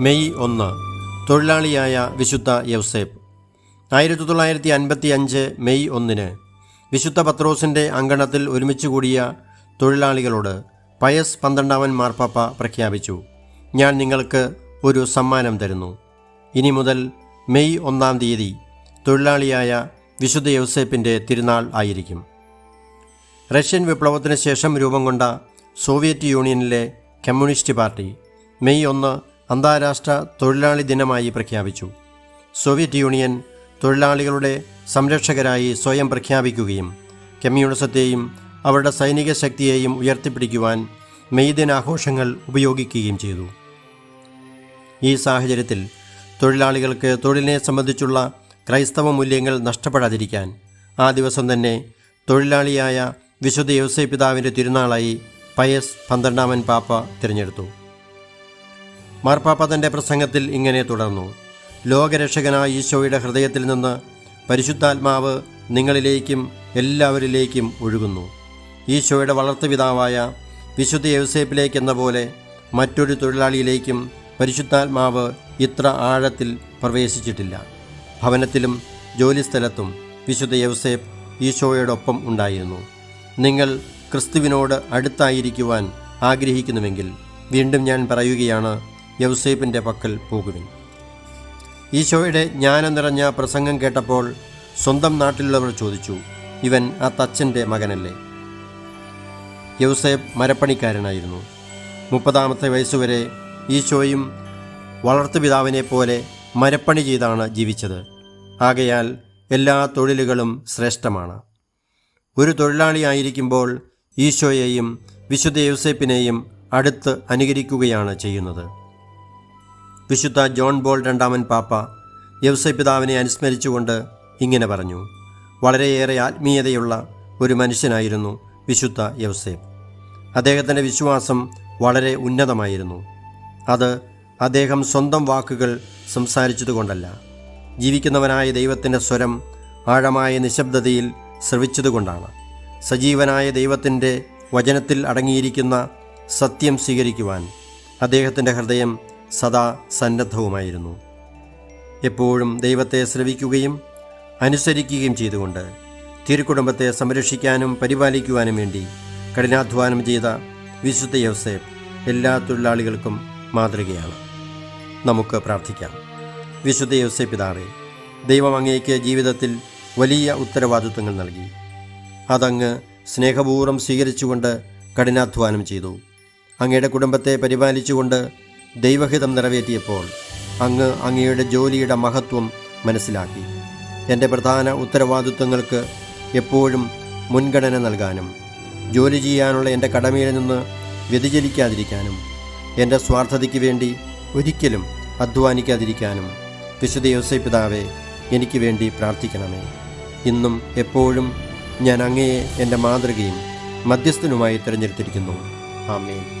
May ഒന്ന്. തൊഴിലാളിയായ വിശുദ്ധ യൗസേപ്പ്. ആയിരത്തി തൊള്ളായിരത്തി അൻപത്തി അഞ്ച് മെയ് ഒന്നിന് വിശുദ്ധ പത്രോസിന്റെ അങ്കണത്തിൽ ഒരുമിച്ച് കൂടിയ തൊഴിലാളികളോട് പയസ് പന്ത്രണ്ടാമൻ മാർപ്പാപ്പ പ്രഖ്യാപിച്ചു. ഞാൻ നിങ്ങൾക്ക് ഒരു സമ്മാനം തരുന്നു. ഇനി മുതൽ മെയ് ഒന്നാം തീയതി തൊഴിലാളിയായ വിശുദ്ധ യൗസേപ്പിന്റെ തിരുനാൾ ആയിരിക്കും. റഷ്യൻ വിപ്ലവത്തിന് ശേഷം രൂപം കൊണ്ട സോവിയറ്റ് യൂണിയനിലെ കമ്മ്യൂണിസ്റ്റ് പാർട്ടി മെയ് ഒന്ന് അന്താരാഷ്ട്ര തൊഴിലാളി ദിനമായി പ്രഖ്യാപിച്ചു. സോവിയറ്റ് യൂണിയൻ തൊഴിലാളികളുടെ സംരക്ഷകരായി സ്വയം പ്രഖ്യാപിക്കുകയും കമ്മ്യൂണിസത്തെയും അവരുടെ സൈനിക ശക്തിയെയും ഉയർത്തിപ്പിടിക്കുവാൻ മെയ് ദിനാഘോഷങ്ങൾ ഉപയോഗിക്കുകയും ചെയ്തു. ഈ സാഹചര്യത്തിൽ തൊഴിലാളികൾക്ക് തൊഴിലിനെ സംബന്ധിച്ചുള്ള ക്രൈസ്തവ മൂല്യങ്ങൾ നഷ്ടപ്പെടാതിരിക്കാൻ ആ ദിവസം തന്നെ തൊഴിലാളിയായ വിശുദ്ധ യോസൈ പിതാവിന്റെ തിരുനാളായി പയസ് പന്ത്രണ്ടാമൻ പാപ്പ തിരഞ്ഞെടുത്തു. മാർപ്പാപ്പ തന്റെ പ്രസംഗത്തിൽ ഇങ്ങനെ തുടർന്നു. ലോകരക്ഷകനായ ഈശോയുടെ ഹൃദയത്തിൽ നിന്ന് പരിശുദ്ധാത്മാവ് നിങ്ങളിലേക്കും എല്ലാവരിലേക്കും ഒഴുകുന്നു. ഈശോയുടെ വളർത്തുപിതാവായ വിശുദ്ധ യൗസേപ്പിലേക്കെന്ന പോലെ മറ്റൊരു തൊഴിലാളിയിലേക്കും പരിശുദ്ധാത്മാവ് ഇത്ര ആഴത്തിൽ പ്രവേശിച്ചിട്ടില്ല. ഭവനത്തിലും ജോലിസ്ഥലത്തും വിശുദ്ധ യൗസേപ്പ് ഈശോയോടൊപ്പം ഉണ്ടായിരുന്നു. നിങ്ങൾ ക്രിസ്തുവിനോട് അടുത്തായിരിക്കുവാൻ ആഗ്രഹിക്കുന്നുവെങ്കിൽ വീണ്ടും ഞാൻ പറയുകയാണ് യൗസേപ്പിന്റെ പക്കൽ പോകുവിൻ. ഈശോയുടെ ജ്ഞാനം നിറഞ്ഞ പ്രസംഗം കേട്ടപ്പോൾ സ്വന്തം നാട്ടിലുള്ളവർ ചോദിച്ചു ഇവൻ ആ തച്ചന്റെ മകനല്ലേ? യൗസേപ്പ് മരപ്പണിക്കാരനായിരുന്നു. മുപ്പതാമത്തെ വയസ്സുവരെ ഈശോയും വളർത്തുപിതാവിനെ പോലെ മരപ്പണി ചെയ്താണ് ജീവിച്ചത്. ആകയാൽ എല്ലാ തൊഴിലുകളും ശ്രേഷ്ഠമാണ്. ഒരു തൊഴിലാളിയായിരിക്കുമ്പോൾ ഈശോയെയും വിശുദ്ധ യൗസേപ്പിനെയും അടുത്ത് അനുകരിക്കുകയാണ് ചെയ്യുന്നത്. വിശുദ്ധ ജോൺ ബോൾ രണ്ടാമൻ പാപ്പ യൗസേ പിതാവിനെ അനുസ്മരിച്ചുകൊണ്ട് ഇങ്ങനെ പറഞ്ഞു വളരെയേറെ ആത്മീയതയുള്ള ഒരു മനുഷ്യനായിരുന്നു വിശുദ്ധ യവസേബ് അദ്ദേഹത്തിന്റെ വിശ്വാസം വളരെ ഉന്നതമായിരുന്നു. അത് അദ്ദേഹം സ്വന്തം വാക്കുകൾ സംസാരിച്ചതുകൊണ്ടല്ല. ജീവിക്കുന്നവനായ ദൈവത്തിന്റെ സ്വരം ആഴമായ നിശബ്ദതയിൽ ശ്രവിച്ചതുകൊണ്ടാണ്. സജീവനായ ദൈവത്തിന്റെ വചനത്തിൽ അടങ്ങിയിരിക്കുന്ന സത്യം സ്വീകരിക്കുവാൻ അദ്ദേഹത്തിന്റെ ഹൃദയം സദാ സന്നദ്ധവുമായിരുന്നു. എപ്പോഴും ദൈവത്തെ ശ്രവിക്കുകയും അനുസരിക്കുകയും ചെയ്തുകൊണ്ട് തിരുക്കുടുംബത്തെ സംരക്ഷിക്കാനും പരിപാലിക്കുവാനും വേണ്ടി കഠിനാധ്വാനം ചെയ്ത വിശുദ്ധ യോസേഫ് എല്ലാ തൊഴിലാളികൾക്കും മാതൃകയാണ്. നമുക്ക് പ്രാർത്ഥിക്കാം. വിശുദ്ധ യോസേഫ് പിതാവേ ദൈവം അങ്ങേക്ക് ജീവിതത്തിൽ വലിയ ഉത്തരവാദിത്വങ്ങൾ നൽകി. അതങ്ങ് സ്നേഹപൂർവം സ്വീകരിച്ചുകൊണ്ട് കഠിനാധ്വാനം ചെയ്തു. അങ്ങയുടെ കുടുംബത്തെ പരിപാലിച്ചുകൊണ്ട് ദൈവഹിതം നിറവേറ്റിയപ്പോൾ അങ്ങ് അങ്ങയുടെ ജോലിയുടെ മഹത്വം മനസ്സിലാക്കി. എന്റെ പ്രധാന ഉത്തരവാദിത്വങ്ങൾക്ക് എപ്പോഴും മുൻഗണന നൽകാനും ജോലി ചെയ്യാനുള്ള എന്റെ കടമയിൽ നിന്ന് വ്യതിചലിക്കാതിരിക്കാനും എന്റെ സ്വാർത്ഥതയ്ക്ക് വേണ്ടി ഒരിക്കലും അധ്വാനിക്കാതിരിക്കാനും വിശുദ്ധ യോസൈ പിതാവെ എനിക്ക് വേണ്ടി പ്രാർത്ഥിക്കണമേ. ഇന്നും എപ്പോഴും ഞാൻ അങ്ങയെ എന്റെ മാതൃകയും മധ്യസ്ഥനുമായി തിരഞ്ഞെടുത്തിരിക്കുന്നു. ആമേൻ.